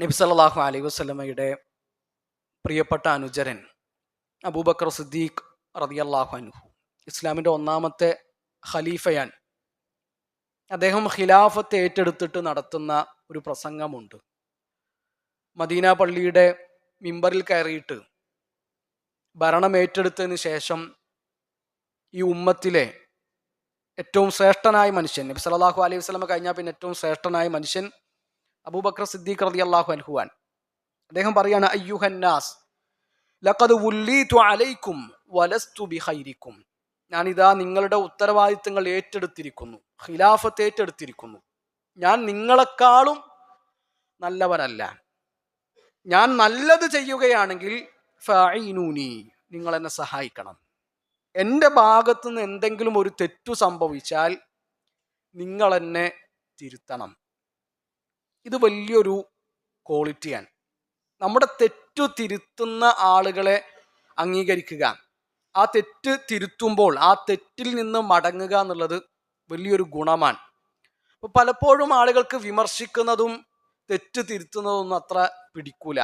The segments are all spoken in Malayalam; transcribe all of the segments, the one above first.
നബി അലൈ വസ്ലമയുടെ പ്രിയപ്പെട്ട അനുചരൻ അബൂബക്കർ സിദ്ദീഖ് റളിയല്ലാഹു അനുഹു ഇസ്ലാമിന്റെ ഒന്നാമത്തെ ഖലീഫയാൻ അദ്ദേഹം ഖിലാഫത്ത് ഏറ്റെടുത്തിട്ട് നടത്തുന്ന ഒരു പ്രസംഗമുണ്ട്. മദീന പള്ളിയുടെ മിമ്പറിൽ കയറിയിട്ട് ഭരണം ഏറ്റെടുത്തതിന് ശേഷം ഈ ഉമ്മത്തിലെ ഏറ്റവും ശ്രേഷ്ഠനായ മനുഷ്യൻ നബി സല്ലല്ലാഹു അലൈഹി വസല്ലമ കഴിഞ്ഞാൽ പിന്നെ ഏറ്റവും ശ്രേഷ്ഠനായ മനുഷ്യൻ അബൂബക്കർ സിദ്ദീഖ് റതി അള്ളാഹു അൻഹുവാൻ അദ്ദേഹം പറയാണ് അയ്യുഹന്നാസ് അലൈക്കും വലസ്തു ഞാനിതാ നിങ്ങളുടെ ഉത്തരവാദിത്തങ്ങൾ ഏറ്റെടുത്തിരിക്കുന്നു ഖിലാഫത്ത് ഏറ്റെടുത്തിരിക്കുന്നു. ഞാൻ നിങ്ങളെക്കാളും നല്ലവനല്ല. ഞാൻ നല്ലത് ചെയ്യുകയാണെങ്കിൽ നിങ്ങൾ എന്നെ സഹായിക്കണം. എന്റെ ഭാഗത്തുനിന്ന് എന്തെങ്കിലും ഒരു തെറ്റു സംഭവിച്ചാൽ നിങ്ങൾ എന്നെ തിരുത്തണം. ഇത് വലിയൊരു ക്വാളിറ്റിയാണ്. നമ്മുടെ തെറ്റു തിരുത്തുന്ന ആളുകളെ അംഗീകരിക്കുക. ആ തെറ്റ് തിരുത്തുമ്പോൾ ആ തെറ്റിൽ നിന്ന് മടങ്ങുക എന്നുള്ളത് വലിയൊരു ഗുണമാണ്. അപ്പോൾ പലപ്പോഴും ആളുകൾക്ക് വിമർശിക്കുന്നതും തെറ്റ് തിരുത്തുന്നതൊന്നും അത്ര പിടിക്കൂല.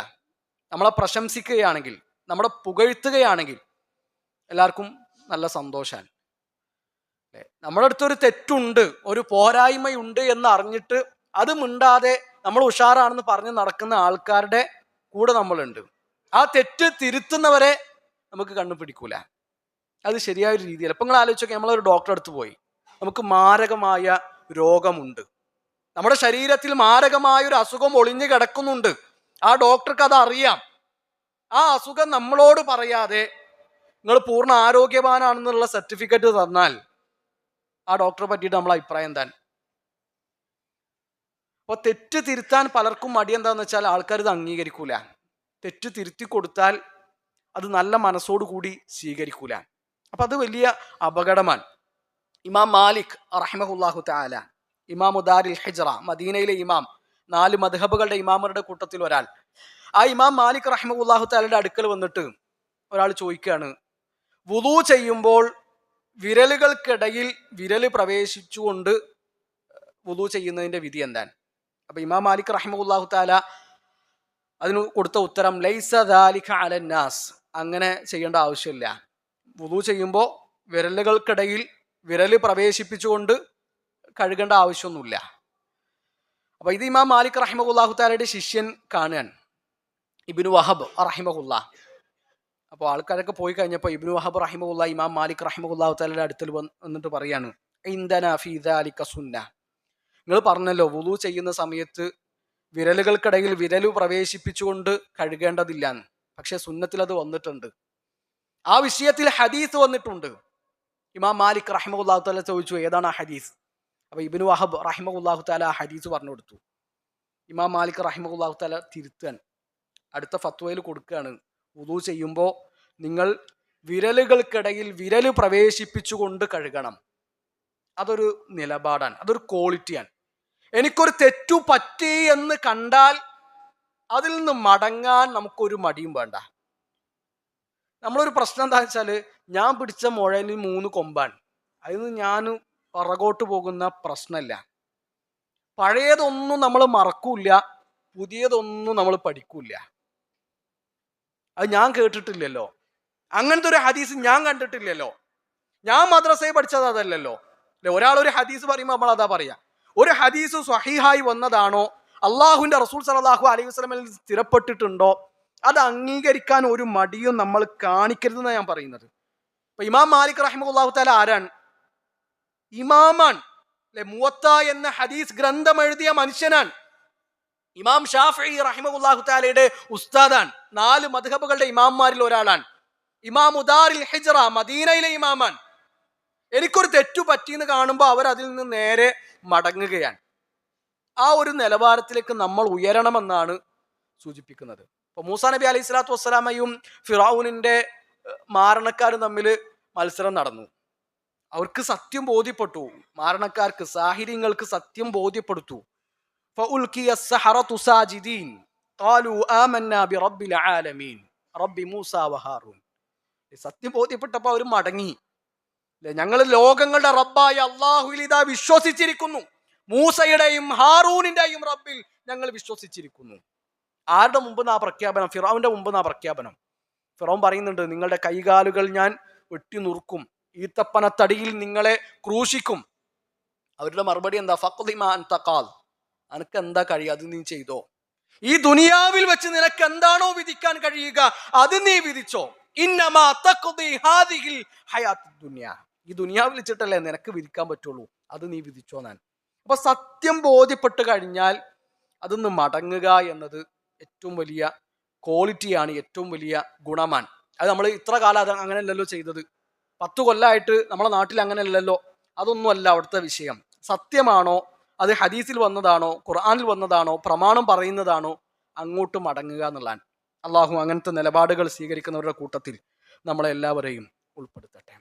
നമ്മളെ പ്രശംസിക്കുകയാണെങ്കിൽ നമ്മളെ പുകഴ്ത്തുകയാണെങ്കിൽ എല്ലാവർക്കും നല്ല സന്തോഷമാണ് നമ്മുടെ അടുത്തൊരു തെറ്റുണ്ട് ഒരു പോരായ്മയുണ്ട് എന്ന് അറിഞ്ഞിട്ട് അത് മിണ്ടാതെ നമ്മൾ ഉഷാറാണെന്ന് പറഞ്ഞ് നടക്കുന്ന ആൾക്കാരുടെ കൂടെ നമ്മളുണ്ട്. ആ തെറ്റ് തിരുത്തുന്നവരെ നമുക്ക് കണ്ണു പിടിക്കൂല. അത് ശരിയായ ഒരു രീതിയല്ല. ഇപ്പം നിങ്ങൾ ആലോചിച്ചൊക്കെ നമ്മളൊരു ഡോക്ടറെ അടുത്ത് പോയി. നമുക്ക് മാരകമായ രോഗമുണ്ട്. നമ്മുടെ ശരീരത്തിൽ മാരകമായ ഒരു അസുഖം ഒളിഞ്ഞു കിടക്കുന്നുണ്ട്. ആ ഡോക്ടർക്ക് അത് അറിയാം ആ അസുഖം നമ്മളോട് പറയാതെ നിങ്ങൾ പൂർണ ആരോഗ്യവാനാണെന്നുള്ള സർട്ടിഫിക്കറ്റ് തന്നാൽ ആ ഡോക്ടറെ പറ്റിയിട്ട് നമ്മളെ അഭിപ്രായം എന്താണ്? അപ്പോൾ തെറ്റ് തിരുത്താൻ പലർക്കും മടി എന്താണെന്ന് വെച്ചാൽ ആൾക്കാർ ഇത് അംഗീകരിക്കൂല. തെറ്റ് തിരുത്തി കൊടുത്താൽ അത് നല്ല മനസ്സോടു കൂടി സ്വീകരിക്കൂല. അപ്പം അത് വലിയ അപകടമാണ്. ഇമാം മാലിക് റഹ്മഹുല്ലാഹു താല ഇമാം ഉദാരിൽ ഹിജ്റ മദീനയിലെ ഇമാം നാല് മധഹബുകളുടെ ഇമാമരുടെ കൂട്ടത്തിൽ ഒരാൾ. ആ ഇമാം മാലിക് റഹ്മുല്ലാഹു താലയുടെ അടുക്കൽ വന്നിട്ട് ഒരാൾ ചോദിക്കുകയാണ് വുളു ചെയ്യുമ്പോൾ വിരലുകൾക്കിടയിൽ വിരൽ പ്രവേശിച്ചുകൊണ്ട് വുളു ചെയ്യുന്നതിന്റെ വിധി എന്താണ്? അപ്പൊ ഇമാം മാലിക് റഹ്മുല്ലാഹു താല അതിന് കൊടുത്ത ഉത്തരം ലൈസ ദാലിക അലന്നാസ് അങ്ങനെ ചെയ്യേണ്ട ആവശ്യമില്ല. വുളു ചെയ്യുമ്പോൾ വിരലുകൾക്കിടയിൽ വിരൽ പ്രവേശിപ്പിച്ചുകൊണ്ട് കഴുകേണ്ട ആവശ്യമൊന്നുമില്ല. അപ്പൊ ഇത് ഇമാം മാലിക് റഹിമഹുല്ലാഹു താലയുടെ ശിഷ്യൻ കാണുകയാണ്. ഇബിനു വഹബ് റഹിമഹുല്ല. അപ്പോൾ ആൾക്കാരൊക്കെ പോയി കഴിഞ്ഞപ്പോൾ ഇബിനു വഹബ് റഹിമഹുല്ല ഇമാം മാലിക് റഹിമഹുല്ലാഹു താലയുടെ അടുത്തിൽ വന്നിട്ട് പറയാണ് ഇന്ദന അലിക്ക സുന്ന. നിങ്ങൾ പറഞ്ഞല്ലോ വുളു ചെയ്യുന്ന സമയത്ത് വിരലുകൾക്കിടയിൽ വിരലു പ്രവേശിപ്പിച്ചുകൊണ്ട് കഴുകേണ്ടതില്ല പക്ഷെ സുന്നത്തിൽ അത് വന്നിട്ടുണ്ട്. ആ വിഷയത്തിൽ ഹദീസ് വന്നിട്ടുണ്ട്. ഇമാം മാലിക് റഹിമഹുല്ലാഹു താല ചോദിച്ചു ഏതാണ് ആ ഹദീസ്? അപ്പൊ ഇബിനു വഹബ് റഹിമഹുല്ലാഹു താല ആ ഹദീസ് പറഞ്ഞു കൊടുത്തു ഇമാം മാലിക് റഹിമഹുല്ലാഹു താല തിരുത്താൻ അടുത്ത ഫത്വയിൽ കൊടുക്കുകയാണ്. ഉദു ചെയ്യുമ്പോൾ നിങ്ങൾ വിരലുകൾക്കിടയിൽ വിരൽ പ്രവേശിപ്പിച്ചുകൊണ്ട് കഴുകണം. അതൊരു നിലപാടാണ് അതൊരു ക്വാളിറ്റിയാണ് എനിക്കൊരു തെറ്റു പറ്റി എന്ന് കണ്ടാൽ അതിൽ നിന്ന് മടങ്ങാൻ നമുക്കൊരു മടിയും വേണ്ട. നമ്മളൊരു പ്രശ്നം എന്താ വെച്ചാൽ ഞാൻ പിടിച്ച മുഴയിൽ മൂന്ന് കൊമ്പാണ്. അതിൽ നിന്ന് ഞാൻ പുറകോട്ട് പോകുന്ന പ്രശ്നമല്ല. പഴയതൊന്നും നമ്മൾ മറക്കൂല പുതിയതൊന്നും നമ്മൾ പഠിക്കൂല അത് ഞാൻ കേട്ടിട്ടില്ലല്ലോ. അങ്ങനത്തെ ഒരു ഹദീസ് ഞാൻ കണ്ടിട്ടില്ലല്ലോ. ഞാൻ മദ്രസയിൽ പഠിച്ചത് അതല്ലല്ലോ. അല്ലെ? ഒരാൾ ഒരു ഹദീസ് പറയുമ്പോൾ നമ്മൾ അതാ പറയാ. ഒരു ഹദീസ് സ്വഹീഹായി വന്നതാണോ? അള്ളാഹുവിന്റെ റസൂൽ സലാഹു അലൈഹി വസ്ലമിൽ സ്ഥിരപ്പെട്ടിട്ടുണ്ടോ? അത് അംഗീകരിക്കാൻ ഒരു മടിയും നമ്മൾ കാണിക്കരുതെന്നാണ് ഞാൻ പറയുന്നത്. ഇപ്പം ഇമാം മാലിക് റഹിമുല്ലാഹു താല ആരാണ്? ഇമാമാണ്. അല്ലെ? മൂവത്ത എന്ന ഹദീസ് ഗ്രന്ഥം എഴുതിയ മനുഷ്യനാണ്. ഇമാം ഷാഫി റഹിമുല്ലാഹു താലയുടെ ഉസ്താദാണ്. നാല് മധുഹബുകളുടെ ഇമാംമാരിൽ ഒരാളാണ്. ഇമാം ഉദാറിൽ ഹിജ്റ മദീനയിലെ ഇമാമാൻ എനിക്കൊരു തെറ്റു പറ്റിയെന്ന് കാണുമ്പോൾ അവർ അതിൽ നിന്ന് നേരെ മടങ്ങുകയാണ്. ആ ഒരു നിലവാരത്തിലേക്ക് നമ്മൾ ഉയരണമെന്നാണ് സൂചിപ്പിക്കുന്നത്. അപ്പോൾ മൂസാ നബി അലൈഹി സ്വലാത്തു വസ്സലാമയും ഫിറാവുനിന്റെ മാരണക്കാരും തമ്മിൽ മത്സരം നടന്നു. അവർക്ക് സത്യം ബോധ്യപ്പെട്ടു. മാരണക്കാർക്ക് സാഹിര്യങ്ങൾക്ക് സത്യം ബോധ്യപ്പെടുത്തു. സത്യം ബോധ്യപ്പെട്ടപ്പോൾ അവർ മടങ്ങി. ഞങ്ങൾ ലോകങ്ങളുടെ റബ്ബായ അള്ളാഹുവിൽ വിശ്വസിച്ചിരിക്കുന്നു. മൂസയുടെയും ഹാറൂനിന്റെയും റബ്ബിൽ ഞങ്ങൾ വിശ്വസിച്ചിരിക്കുന്നു. ആരുടെ മുമ്പ് ആ പ്രഖ്യാപനം? ഫിറോവിന്റെ മുമ്പ് ആ പ്രഖ്യാപനം? ഫിറോൻ പറയുന്നുണ്ട് നിങ്ങളുടെ കൈകാലുകൾ ഞാൻ വെട്ടി നുറുക്കും. ഈത്തപ്പനത്തടിയിൽ നിങ്ങളെ ക്രൂശിക്കും. അവരുടെ മറുപടി എന്താ? ഫക്തിമാൻ തക്കാൽ നിനക്ക് എന്താ കഴിയുക? അത് നീ ചെയ്തോ. ഈ ദുനിയാവിൽ വെച്ച് നിനക്ക് എന്താണോ വിധിക്കാൻ കഴിയുക? അത് നീ വിധിച്ചോ. ഈ ദുനിയാവ് വിളിച്ചിട്ടല്ലേ നിനക്ക് വിധിക്കാൻ പറ്റുള്ളൂ? അത് നീ വിധിച്ചോ ഞാൻ അപ്പൊ സത്യം ബോധ്യപ്പെട്ട് കഴിഞ്ഞാൽ അതൊന്ന് മടങ്ങുക എന്നത് ഏറ്റവും വലിയ ക്വാളിറ്റിയാണ് ഏറ്റവും വലിയ ഗുണമാണ്. അത് നമ്മൾ ഇത്ര കാലം അത് അങ്ങനെയല്ലല്ലോ ചെയ്തത്. പത്ത് കൊല്ലമായിട്ട് നമ്മളെ നാട്ടിൽ അങ്ങനെയല്ലല്ലോ. അതൊന്നുമല്ല അവിടുത്തെ വിഷയം. സത്യമാണോ? അത് ഹദീസിൽ വന്നതാണോ? ഖുർആാനിൽ വന്നതാണോ? പ്രമാണം പറയുന്നതാണോ? അങ്ങോട്ട് മടങ്ങുക എന്നുള്ളതാണ്. അള്ളാഹു അങ്ങനത്തെ നിലപാടുകൾ സ്വീകരിക്കുന്നവരുടെ കൂട്ടത്തിൽ നമ്മളെല്ലാവരെയും ഉൾപ്പെടുത്തട്ടെ.